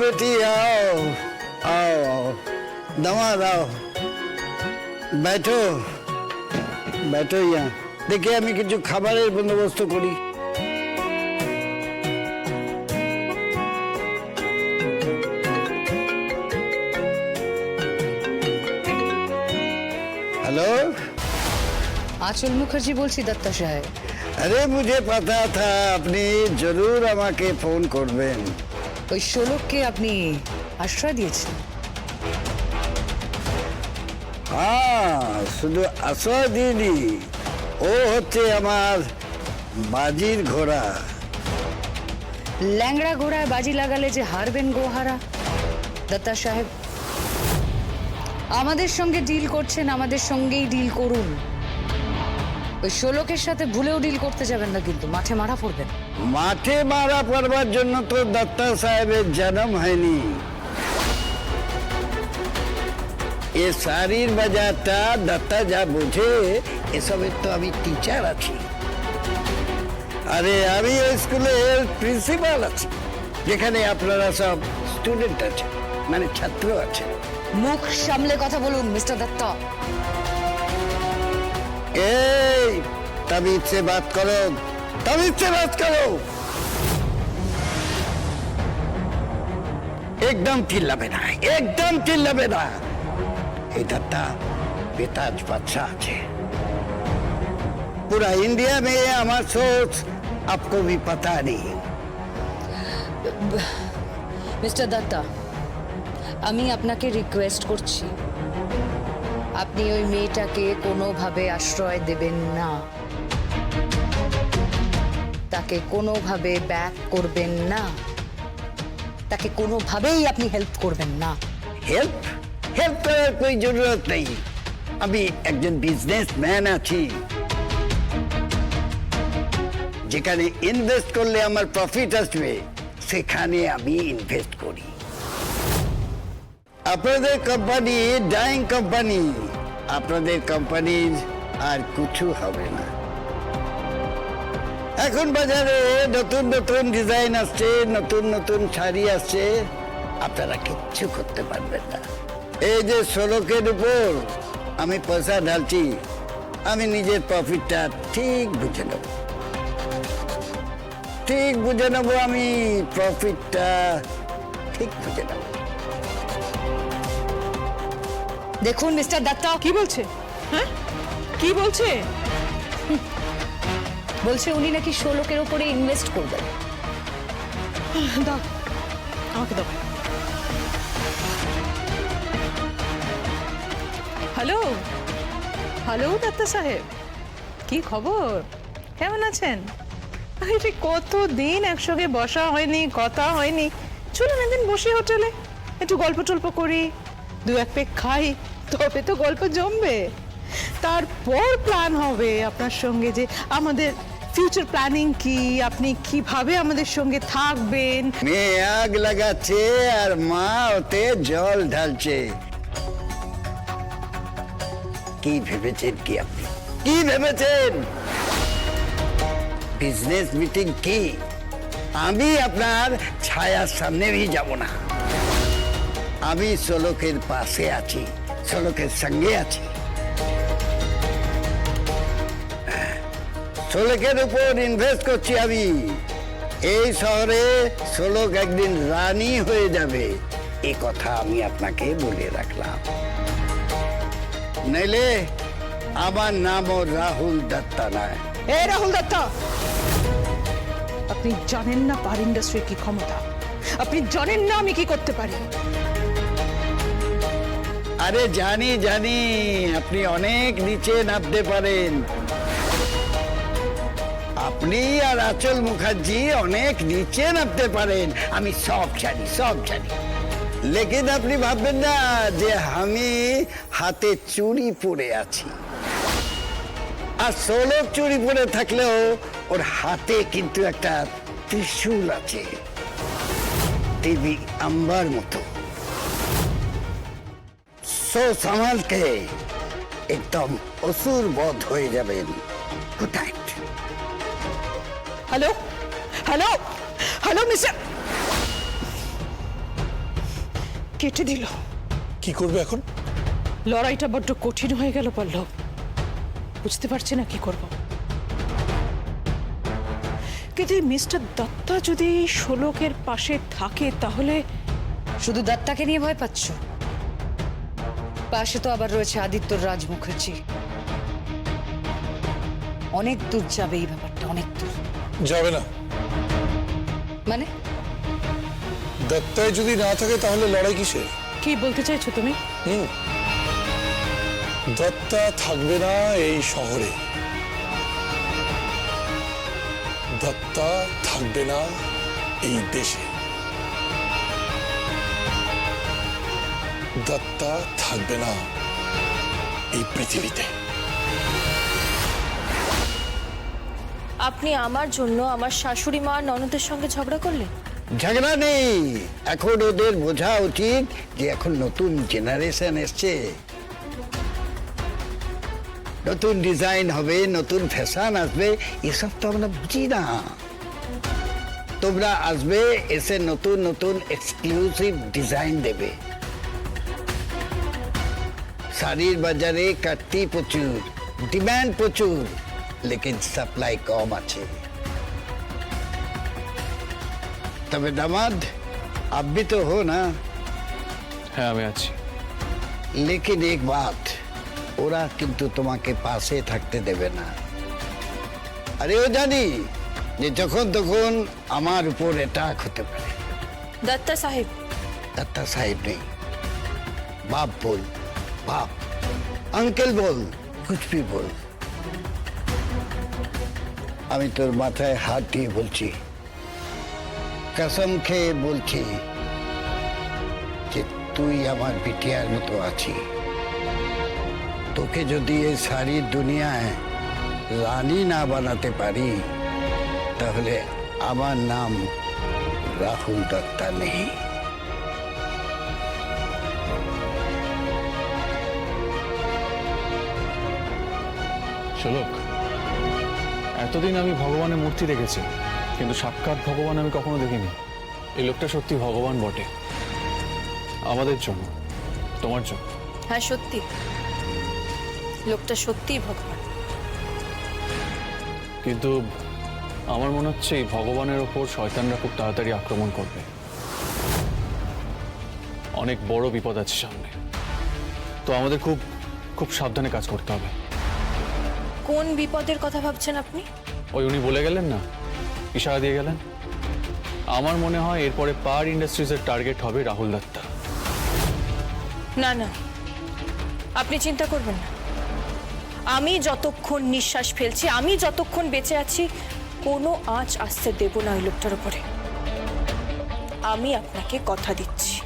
बेटी आओ आओ आओ दामाद आओ बैठो बैठो यहाँ দেখে আমি কিছু খাবারের বন্দোবস্ত করি हेलो আঁচল মুখার্জি বলছি দত্তা সাহেব अरे मुझे पता था আপনি জরুর আমাকে ফোন করবেন ওই ষোলককে আপনি আশ্রয় দিয়েছেন। হ্যাঁ শুধু আশ্রয় দিইনি। ও হচ্ছে আমার বাজির ঘোড়া। ল্যাংড়া ঘোড়ায় বাজি লাগালে যে হারবেন গোহারা। দত্তা সাহেব আমাদের সঙ্গে ডিল করছেন আমাদের সঙ্গেই ডিল করুন। ওই ষোলকের সাথে ভুলেও ডিল করতে যাবেন না কিন্তু মাঠে মারা পড়বেন। মাঠে মারা পড়বার জন্য তো দত্তা সাহেবের জন্ম হয়নি। এ শাড়ির বাজারটা দত্তা যা বোঝে এসবের তো আমি টিচার আছি। আরে আমি এই স্কুলের প্রিন্সিপাল আছি যেখানে আপনারা সব স্টুডেন্ট আছে মানে ছাত্র আছে মুখ সামলে কথা বলুন মিস্টার দত্ত। এই তবে ইচ্ছে বাদ করো। तमीज से बात करो एकदम চিল্লাবে না একদম চিল্লাবে না এই দত্তা বেতাজ বাদশাহ আছে पूरा इंडिया में ये हमारा सोच आपको भी पता नहीं মিস্টার দত্তা আমি আপনাকে রিকোয়েস্ট করছি আপনি ওই মেয়েটাকে কোনোভাবে আশ্রয় দেবেন না তাকে কোনোভাবে ব্যাক করবেন না। তাকে কোনোভাবেই আপনি হেল্প করবেন না। হেল্প হেল্প করার কোই জরুরত নেই। আমি একজন বিজনেসম্যান আছি। যেখানে ইনভেস্ট করলে আমার প্রফিট আসবে, সেখানে আমি ইনভেস্ট করি। আপনাদের কোম্পানি ডাইং কোম্পানি আপনাদের কোম্পানির আর কিছু হবে না। এখন বাজারে নতুন নতুন ডিজাইন আসছে নতুন নতুন শাড়ি আসছে। আপনারা কিচ্ছু করতে পারবেন না। এই যে সড়কের উপর আমি পয়সা ঢালছি আমি নিজের প্রফিটটা ঠিক বুঝে নেব। ঠিক বুঝে নেব আমি প্রফিটটা ঠিক বুঝে নেব। দেখুন মিস্টার দত্তা কি বলছে? হ্যাঁ? কি বলছে? বলছে উনি নাকি ষোলকের উপরে ইনভেস্ট করবেন। দাও, আমাকে দাও। হ্যালো হ্যালো দত্তা সাহেব? কি খবর? কেমন আছেন? আরে কত দিন একসঙ্গে বসা হয়নি, কথা হয়নি। চলুন একদিন বসি হোটেলে, একটু গল্প টল্প করি, দু এক পেক খাই, তবে তো গল্প জমবে। তারপর প্ল্যান হবে আপনার সঙ্গে যে আমাদের ফিউচার প্ল্যানিং কি আপনি কীভাবে আমাদের সঙ্গে থাকবেন মেয়ে আগ লাগাচ্ছে আর মা ওতে জল ঢালছে কি ভেবেছেন কি আপনি কি ভেবেছেন বিজনেস মিটিং কি আমি আপনার ছায়ার সামনে भी যাব না আমি সলোকের পাশে আছি সলোকের সঙ্গে আছি সোলকের উপর ইনভেস্ট করছি আমি। এই শহরে সোলক একদিন রানী হয়ে যাবে এ কথা আমি আপনাকে বলে রাখলাম। নইলে আমার নামও রাহুল দত্তা নয়। এ রাহুল দত্তা! আপনি জানেন না পার ইন্ডাস্ট্রির কি ক্ষমতা? আপনি জানেন না আমি কি করতে পারি? আরে জানি জানি আপনি অনেক নিচে নামতে পারেন। আপনি আর আচল মুখার্জি অনেক নিচে নামতে পারেন। আমি সব জানি সব জানি। লেকিন আপনি ভাববেন না যে আমি হাতে চুড়ি পরে আছি। আর পরে থাকলেও ওর হাতে কিন্তু একটা ত্রিশূল আছে। দেবী আম্বার মতো। সো সামালকে একদম অসুর বধ হয়ে যাবেন। Night hello hello hello mister কেটে দিল। কি করবে এখন? লড়াইটা বড্ড কঠিন হয়ে গেল পল্লব। বুঝতে পারছি না কি করব। কিন্তু মিস্টার দত্তা যদি ষোলকের পাশে থাকে তাহলে শুধু দত্তাকে নিয়ে ভয় পাচ্ছ? পাশে তো আবার রয়েছে আদিত্যর রাজ মুখার্জি অনেক দূর যাবে এই যাবে না। মানে? দত্তায় যদি না থাকে তাহলে লড়াই কিসে কি বলতে চাইছো তুমি? হুম। দত্তা থাকবে না এই শহরে। দত্তা থাকবে না এই দেশে। দত্তা থাকবে না এই পৃথিবীতে। আপনি আমার জন্য আমার শাশুড়ি মা ননদের সঙ্গে ঝগড়া করলেন? ঝগড়া নেই। এখন ওদের বোঝা উচিত যে এখন নতুন জেনারেশন এসছে। নতুন ডিজাইন হবে, নতুন ফ্যাশন আসবে, এসব তো আমরা বুঝি না। তোমরা আসবে, এসে নতুন নতুন এক্সক্লুসিভ ডিজাইন দেবে। শাড়ির বাজারে কাটতি প্রচুর ডিমান্ড প্রচুর। লেকিন সাপ্লাই কম আছে তবে দামাদ আপনি তো হো না হ্যাঁ আমি আছি লেকিন এক বাত ওরা কিন্তু তোমাকে পাশে থাকতে দেবে না আরে ও জানি যে যখন তখন আমার উপর অ্যাটাক হতে পারে দত্তা সাহেব দত্তা সাহেব নেই বাপ বল বাপ আঙ্কেল বল কুচপি বল আমি তোর মাথায় হাত দিয়ে বলছি। কসম খেয়ে বলছি যে তুই আমার বিটিয়ার মতো আছি। তোকে যদি এই শাড়ির দুনিয়ায় রানী না বানাতে পারি, তাহলে আমার নাম রাহুল দত্তা নেই। শোলক এতদিন আমি ভগবানের মূর্তি দেখেছি কিন্তু সাক্ষাৎ ভগবান আমি কখনো দেখিনি। এই লোকটা সত্যি ভগবান বটে। আমাদের জন্য তোমার জন্য। হ্যাঁ সত্যি। লোকটা সত্যিই ভগবান। কিন্তু আমার মনে হচ্ছে এই ভগবানের ওপর শয়তানরা খুব তাড়াতাড়ি আক্রমণ করবে। অনেক বড় বিপদ আছে সামনে। তো আমাদের খুব খুব সাবধানে কাজ করতে হবে। কোন বিপদের কথা ভাবছেন আপনি? ওই উনি বলে গেলেন না? ইশারা দিয়ে গেলেন? আমার মনে হয় এরপরে পার ইন্ডাস্ট্রিজের টার্গেট হবে রাহুল দত্তা। না না। আপনি চিন্তা করবেন না। আমি যতক্ষণ নিঃশ্বাস ফেলছি আমি যতক্ষণ বেঁচে আছি কোনো আঁচ আসতে দেব না ওই লোকটার উপরে। আমি আপনাকে কথা দিচ্ছি।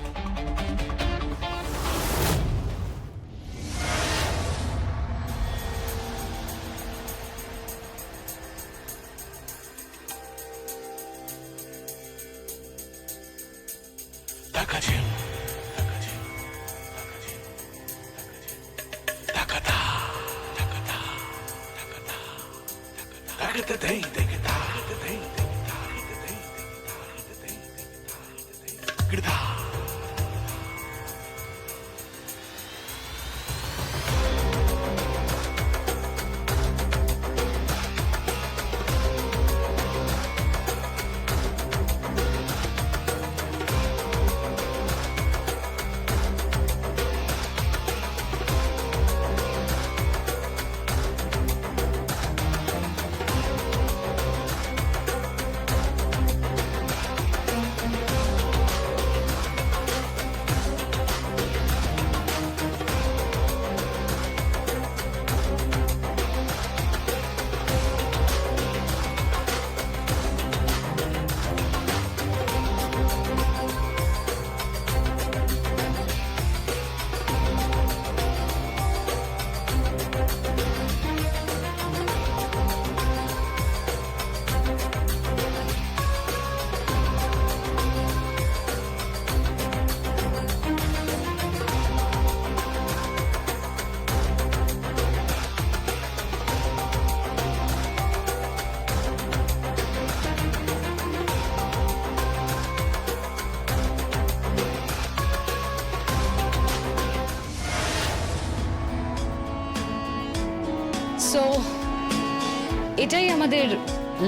এটাই আমাদের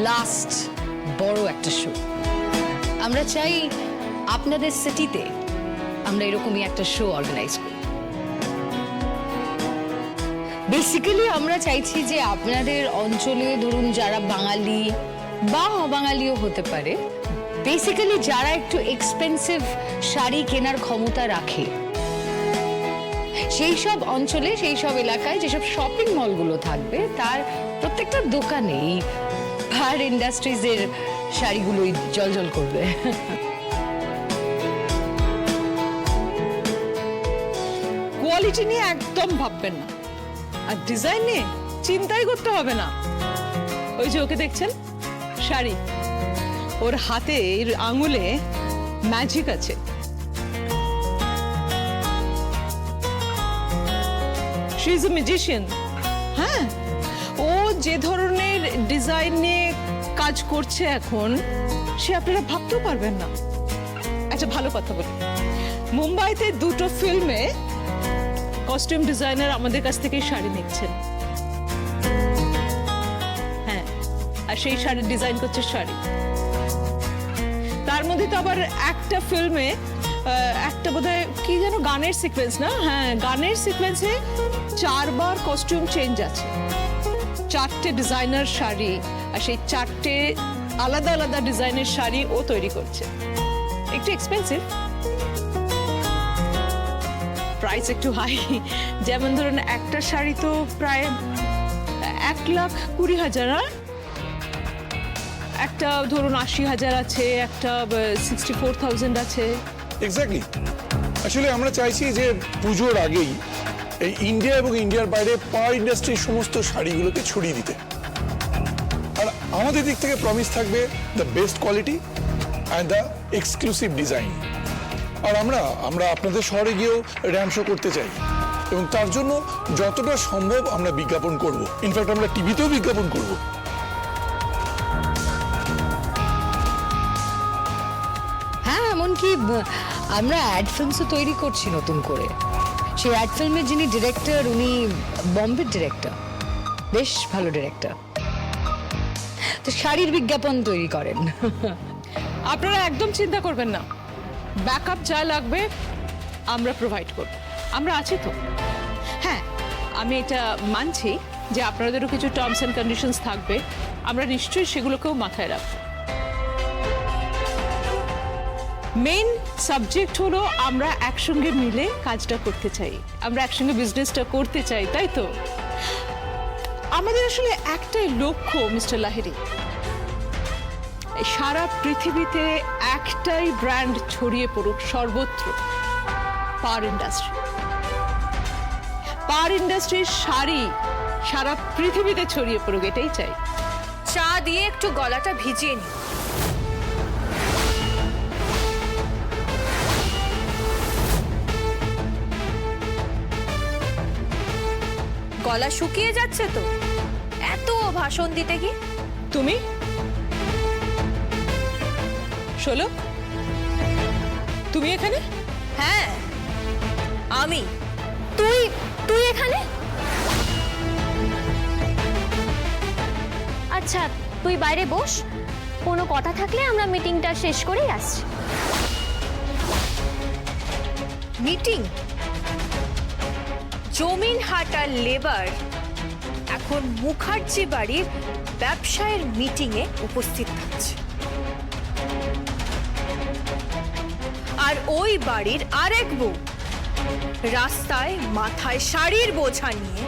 লাস্ট বড় একটা শো আমরা চাই আপনাদের সিটিতে আমরা এরকমই একটা শো অর্গানাইজ করি। বেসিক্যালি আমরা চাইছি যে আপনাদের অঞ্চলে ধরুন যারা বাঙালি বা অবাঙালিও হতে পারে বেসিক্যালি যারা একটু এক্সপেন্সিভ শাড়ি কেনার ক্ষমতা রাখে, সেই সব অঞ্চলে, সেই সব এলাকায়, যেসব শপিং মলগুলো থাকবে, তার প্রত্যেকটা দোকানেই ভার ইন্ডাস্ট্রিজের শাড়িগুলোই জলজল করবে। কোয়ালিটি নিয়ে একদম ভাববেন না। আর ডিজাইন নিয়ে চিন্তাই করতে হবে না। ওই যে ওকে দেখছেন? শাড়ি। ওর হাতে আঙুলে ম্যাজিক আছে। শি ইজ এ ম্যাজিশিয়ান হ্যাঁ? যে ধরনের ডিজাইন নিয়ে কাজ করছে এখন, সে আপনারা ভাবতেও পারবেন না। একটা ভালো কথা বলি। মুম্বাইতে দুটো ফিল্মে কস্টিউম ডিজাইনার আমাদের কাছ থেকে শাড়ি নিচ্ছেন। হ্যাঁ আর সেই শাড়ির ডিজাইন করছে শাড়ি। তার মধ্যে তো আবার একটা ফিল্মে একটা বোধহয় কি যেন গানের সিকোয়েন্স না? হ্যাঁ গানের সিকোয়েন্সে চারবার কস্টিউম চেঞ্জ আছে। চারটে ডিজাইনার শাড়ি আর সেই চারটে আলাদা আলাদা ডিজাইনের শাড়ি ও তৈরি করছে। একটু এক্সপেন্সিভ প্রাইস একটু হাই যেমন ধরুন একটা শাড়ি তো প্রায় এক লাখ কুড়ি হাজার আর একটা ধরুন আশি হাজার আছে, একটা সিক্সটি ফোর থাউজেন্ড আছে। এক্স্যাক্টলি আসলে আমরা চাইছি যে পুজোর আগেই এই ইন্ডিয়া এবং ইন্ডিয়ার বাইরে পার ইন্ডাস্ট্রির সমস্ত শাড়িগুলোকে ছড়িয়ে দিতে। আর আমাদের দিক থেকে প্রমিস থাকবে the best quality and the exclusive design আর আমরা আমরা আপনাদের শহরে গিয়েও র্যাম শো করতে চাই। এবং তার জন্য যতটা সম্ভব আমরা বিজ্ঞাপন করব। ইনফ্যাক্ট আমরা টিভিতেও বিজ্ঞাপন করব। হ্যাঁ এমনকি, আমরা অ্যাড ফিল্মসও তৈরি করছি নতুন করে। সেই ফিল্মের যিনি ডিরেক্টর উনি বম্বের ডিরেক্টর বেশ ভালো ডিরেক্টর তো শাড়ির বিজ্ঞাপন তৈরি করেন। আপনারা একদম চিন্তা করবেন না। ব্যাকআপ যা লাগবে আমরা প্রোভাইড করব। আমরা আছি তো। হ্যাঁ আমি এটা মানছি যে আপনাদেরও কিছু টার্মস অ্যান্ড কন্ডিশনস থাকবে। আমরা নিশ্চয়ই সেগুলোকেও মাথায় রাখব। মেইন সাবজেক্ট হলো আমরা একসঙ্গে মিলে কাজটা করতে চাই। আমরা একসঙ্গে বিজনেসটা করতে চাই, তাই তো? আমাদের আসলে একটাই লক্ষ্য, মিস্টার লাহিরি সারা পৃথিবীতে একটাই ব্র্যান্ড ছড়িয়ে পড়ুক, সর্বত্র। পার ইন্ডাস্ট্রি পার ইন্ডাস্ট্রির শাড়ি সারা পৃথিবীতে ছড়িয়ে পড়ুক, এটাই চাই। চা দিয়ে একটু গলাটা ভিজিয়ে নি গলা শুকিয়ে যাচ্ছে তো। এত ভাষণ দিতে কি তুমি? শোলো। তুমি এখানে? হ্যাঁ। আমি। তুই তুই এখানে? আচ্ছা তুই বাইরে বস। কোনো কথা থাকলে আমরা মিটিংটা শেষ করেই আসছি। মিটিং? জমিন হাটার লেবার এখন মুখার্জি বাড়ির ব্যবসায়ের মিটিংয়ে উপস্থিত থাকছে। আর ওই বাড়ির আরেক বউ রাস্তায় মাথায় শাড়ির বোঝা নিয়ে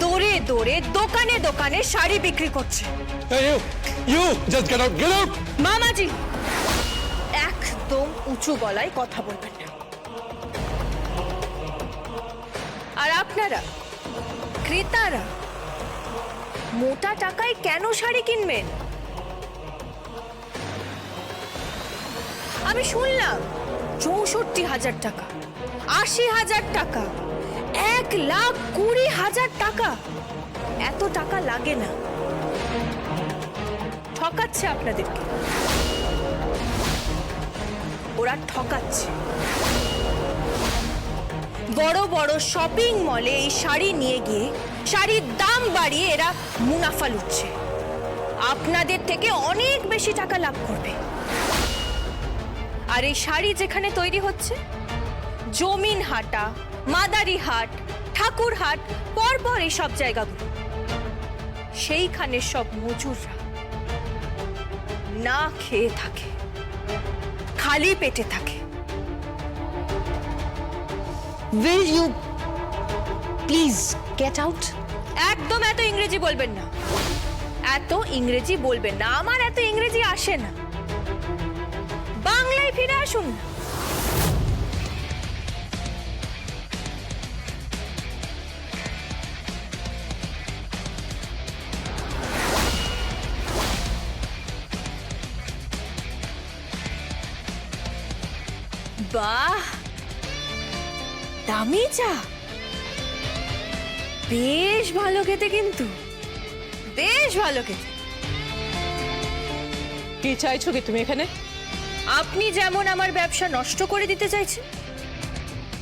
দৌড়ে দৌড়ে দোকানে দোকানে শাড়ি বিক্রি করছে! মামাজি একদম উঁচু গলায় কথা বলবেন আপনারা? ক্রেতারা? মোটা টাকায় কেন শাড়ি কিনবেন? আমি শুনলাম চৌষট্টি হাজার টাকা, আশি হাজার টাকা, এক লাখ কুড়ি হাজার টাকা। এত টাকা লাগে না। ঠকাচ্ছে আপনাদেরকে। ওরা ঠকাচ্ছে। বড় বড় শপিং মলে এই শাড়ি নিয়ে গিয়ে শাড়ির দাম বাড়িয়ে এরা মুনাফা লুটছে। আপনাদের থেকে অনেক বেশি টাকা লাভ করবে। আর এই শাড়ি যেখানে তৈরি হচ্ছে, জমিন হাটা, মাদারি হাট, ঠাকুর হাট, পরপর এই সব জায়গাগুলো, সেইখানে সব মজুররা না খেয়ে থাকে, খালি পেটে থাকে। Will you please get out একদম এত ইংরেজি বলবেন না। এত ইংরেজি বলবেন না। আমার এত ইংরেজি আসে না। বাংলায় ফিরে আসুন। বাহ! দামি চা? বেশ ভালো খেতে কিন্তু। বেশ ভালো খেতে। কি চাইছো কি তুমি এখানে? আপনি যেমন আমার ব্যবসা নষ্ট করে দিতে চাইছেন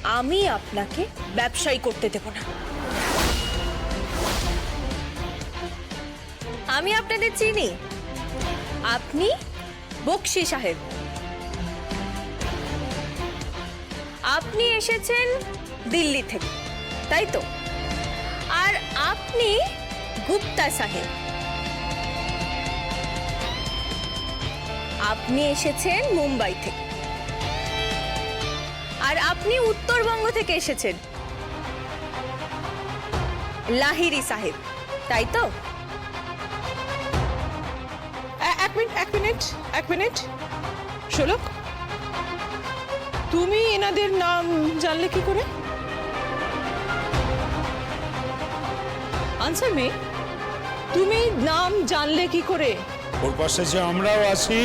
আমি আপনাকে ব্যবসায়ী করতে দেব না। আমি আপনাদের চিনি। আপনি বক্সি সাহেব। আপনি এসেছেন দিল্লি থেকে, তাই তো? আর আপনি গুপ্তা সাহেব। আপনি এসেছেন মুম্বাই থেকে। আর আপনি উত্তরবঙ্গ থেকে এসেছেন লাহিরি সাহেব, তাই তো? এক মিনিট এক মিনিট এক মিনিট। শোলক তুমি এনাদের নাম জানলে কি করে? আনসার মে তুমি নাম জানলে কি করে? ওর পাশে যে আমরাও আছি।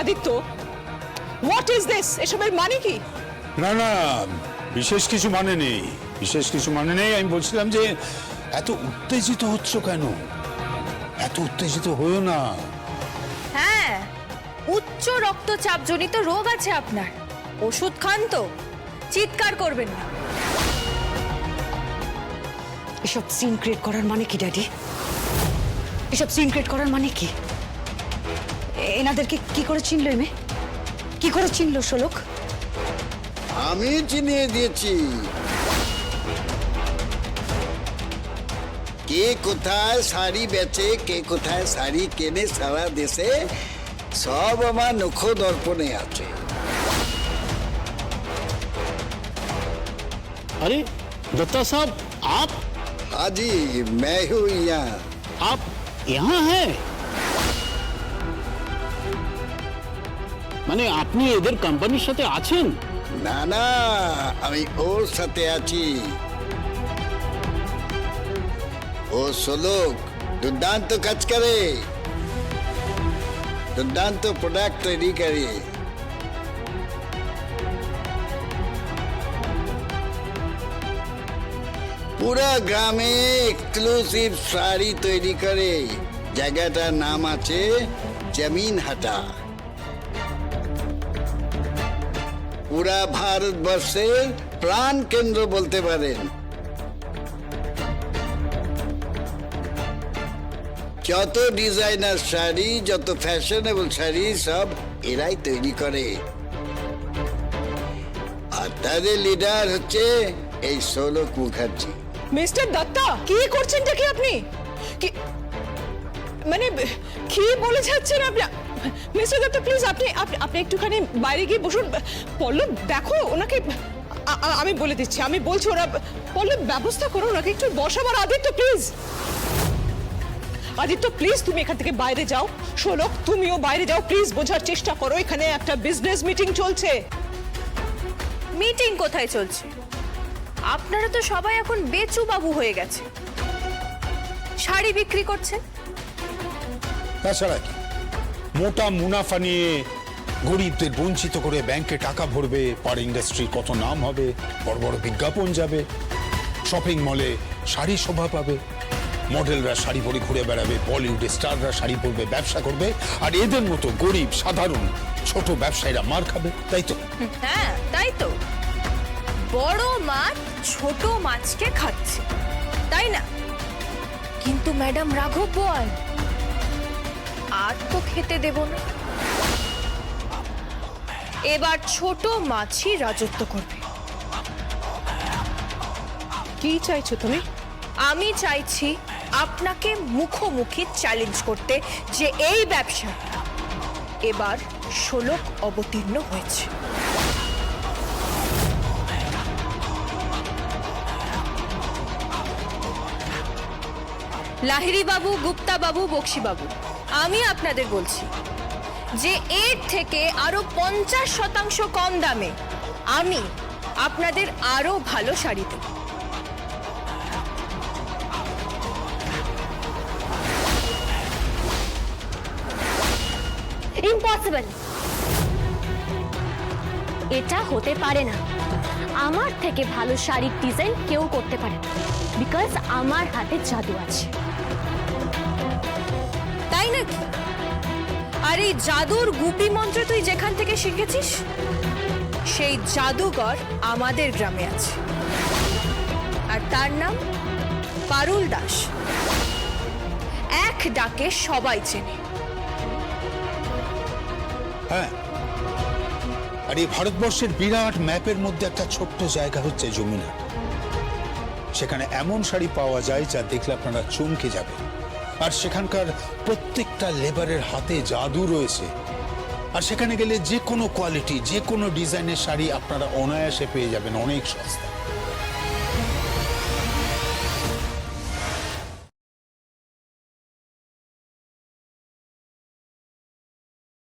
আদিত্য হোয়াট ইজ দিস এসবের মানে কি? না না বিশেষ কিছু মানে নেই। বিশেষ কিছু মানে নেই আমি বলছিলাম যে এত উত্তেজিত হচ্ছ কেন? এত উত্তেজিত হয়েও না। হ্যাঁ উচ্চ রক্তচাপ জনিত রোগ আছে আপনার। ওষুধ খান তো চিৎকার করবেন না। এসব সিন ক্রিয়েট করার মানে কি ড্যাডি? এসব সিন ক্রিয়েট করার মানে কি? এ- এনাদেরকে কি করে চিনলো এমে কি করে চিনলো শোলক আমি চিনিয়ে দিয়েছি কে কোথায় শাড়ি বেচে কে কোথায় শাড়ি কেনে সারা দেশে সব আমার নখ দর্পণে আছে अरे दत्ता साहब आप হাজি मैं हूँ यहाँ आप यहाँ हैं মানে আপনি এদের কোম্পানির সাথে আছেন না না আমি ওর সাথে আছি। ও সোলোক, দুর্দান্ত কাজ করে। দুর্দান্ত প্রোডাক্ট তৈরি করে। পুরা গ্রামে এক্সক্লুসিভ শাড়ি তৈরি করে। জায়গাটার নাম আছে জমিন হাটা পুরা ভারতবর্ষের প্রাণ কেন্দ্র বলতে পারেন যত ডিজাইনার শাড়ি, যত ফ্যাশনেবল শাড়ি সব এরাই তৈরি করে। আর তাদের লিডার হচ্ছে এই সোলক মুখার্জি। মিস্টার দত্তা, কি করছেন কি আপনি? কি মানে কি বলে যাচ্ছেন আপনি? মিস্টার দত্তা প্লিজ আপনি আপনি আপনি একটুখানি বাইরে গিয়ে বসুন। পল্লব, দেখো, ওনাকে আমি বলে দিচ্ছি, আমি বলছি ওরা, পল্লব, ব্যবস্থা করো, ওনাকে একটু বসাবার। আদিত্য প্লিজ আদিত্য প্লিজ তুমি এখান থেকে বাইরে যাও। শোলক তুমিও বাইরে যাও প্লিজ বোঝার চেষ্টা করো, এখানে একটা বিজনেস মিটিং চলছে। মিটিং কোথায় চলছে? আপনারা তো সবাই এখন বেচু বাবু হয়ে গেছে। শাড়ি বিক্রি করছেন? তাছাড়া কি? মোটা মুনাফা নিয়ে গরিবদের বঞ্চিত করে ব্যাংকে টাকা ভরবে পার ইন্ডাস্ট্রি কত নাম হবে, বড় বড় বিজ্ঞাপন যাবে শপিং মলে শাড়ি শোভা পাবে মডেলরা শাড়ি পরে ঘুরে বেড়াবে বলিউডে স্টাররা শাড়ি পরবে, ব্যবসা করবে, আর এদের মতো গরিব, সাধারণ, ছোট ব্যবসায়ীরা মার খাবে, তাই তো? হ্যাঁ তাই তো। বড় মাছ ছোট মাছকে খাচ্ছে, তাই না? কিন্তু ম্যাডাম রাঘব বল আর তো খেতে দেব না। এবার ছোট মাছি রাজত্ব করবে। কি চাইছো তুমি? আমি চাইছি আপনাকে মুখোমুখি চ্যালেঞ্জ করতে যে এই ব্যবসা এবার ষোলক অবতীর্ণ হয়েছে। লাহিরি বাবু গুপ্তা বাবু বক্সি বাবু। আমি আপনাদের বলছি যে এর থেকে আরও পঞ্চাশ শতাংশ কম দামে আমি আপনাদের আরও ভালো শাড়ি দেব। ইম্পসিবল এটা হতে পারে না। আমার থেকে ভালো শাড়ির ডিজাইন কেউ করতে পারে বিকজ আমার হাতে জাদু আছে। তাই নাকি? আর এই জাদুর গুপি মন্ত্র তুই যেখান থেকে শিখেছিস? সেই জাদুঘর আমাদের গ্রামে আছে। আর তার নাম পারুল দাস। এক ডাকে সবাই চেনে। হ্যাঁ। আর এই ভারতবর্ষের বিরাট ম্যাপের মধ্যে একটা ছোট্ট জায়গা হচ্ছে যমুনা। সেখানে এমন শাড়ি পাওয়া যায় যা দেখলে আপনারা চমকে যাবেন। আর সেখানকার প্রত্যেকটা লেবারের হাতে জাদু রয়েছে। আর সেখানে গেলে যে কোনো কোয়ালিটি যে কোনো ডিজাইনের শাড়ি আপনারা অনায়াসে পেয়ে যাবেন অনেক সস্তা